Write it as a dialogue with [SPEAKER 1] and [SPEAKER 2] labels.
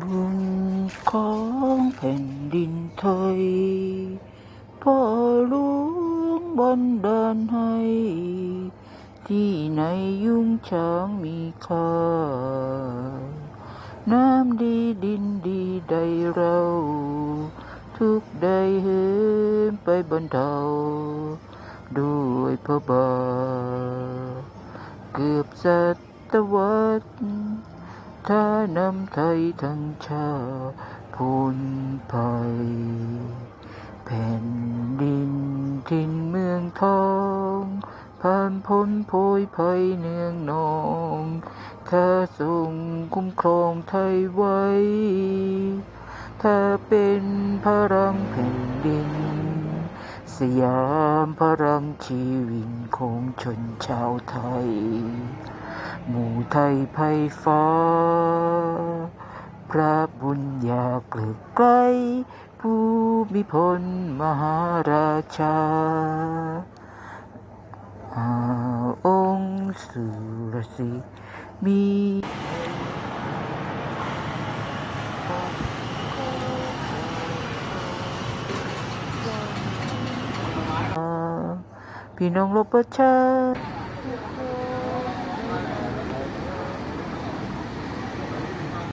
[SPEAKER 1] บุญของแผ่นดินไทยพ่อหลวงบันดาลให้ ที่ไหนยุ่งช้างมีค่า น้ำดีดินดีใดเรา ทุกใดเห็นไปบรรเทาด้วยพระบาทเกือบศตวรรษ ถ้านำไทยทั้งชาพ้นภัยแผ่นดินทินเมืองทองผ่านพ้นโพยภัยเนืองนองข้าทรงคุ้มครองไทยไว้ ถ้าเป็นพลังแผ่นดิน สยามพลังชีวินของชนชาวไทย หมู่ไทยไพฟ้า พระบุญญาเกลึกไกล ผู้มิพลมหาราชาอาองค์สุรสีมีพี่น้องรบประชา